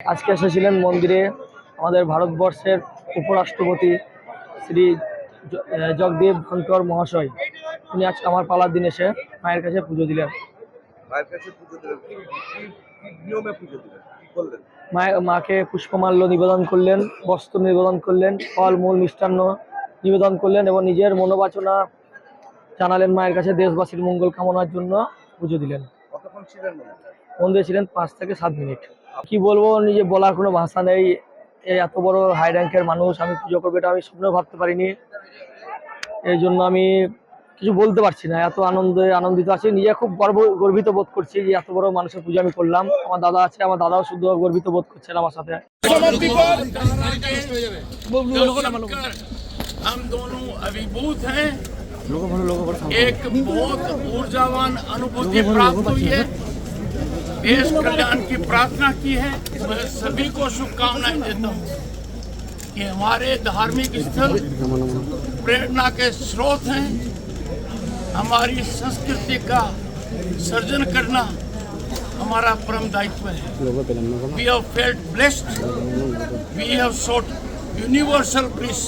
আজকে এসেছিলেন মন্দিরে আমাদের ভারতবর্ষের উপরাষ্ট্রপতি শ্রী জগদীপ ধনকর মহাশয়। উনি আজকে আমার পালার দিন এসে মায়ের কাছে পুজো দিলেন। মায়ের মাকে পুষ্পমাল্য নিবেদন করলেন বস্ত্র নিবেদন করলেন ফল মূল মিষ্টান্ন নিবেদন করলেন এবং নিজের মনোবাচনা জানালেন মায়ের কাছে দেশবাসীর মঙ্গল কামনার জন্য পুজো দিলেন। কতক্ষণ ছিলেন মনে মন্দিরে ছিলেন পাঁচ থেকে সাত মিনিট। কি বলবো নিজে বলার কোনো ভাষা নেই এই এত বড় হাই র্যাঙ্কের মানুষ আমি পুজো করবো এটা আমি স্বপ্নেও ভাবতে পারিনি এই জন্য আমি কিছু বলতে পারছি না এত আনন্দে আনন্দিত আছি নিজে খুব গর্ব গর্বিত বোধ করছি যে এত বড় মানুষের পুজো আমি করলাম আমার দাদা আছে আমার দাদাও শুদ্ধ গর্বিত বোধ করছেন আমার সাথে जमकर हम दोनों अभिभूत हैं एक बहुत ऊर्जावान अनुभूति प्राप्त हुई है देश कल्याण की प्रार्थना की है। मैं सभी को शुभकामनाएँ देता हूँ कि हमारे धार्मिक स्थल प्रेरणा के स्रोत हैं। हमारी संस्कृति का सर्जन करना हमारा परम दायित्व है। We have felt blessed. We have sought universal bliss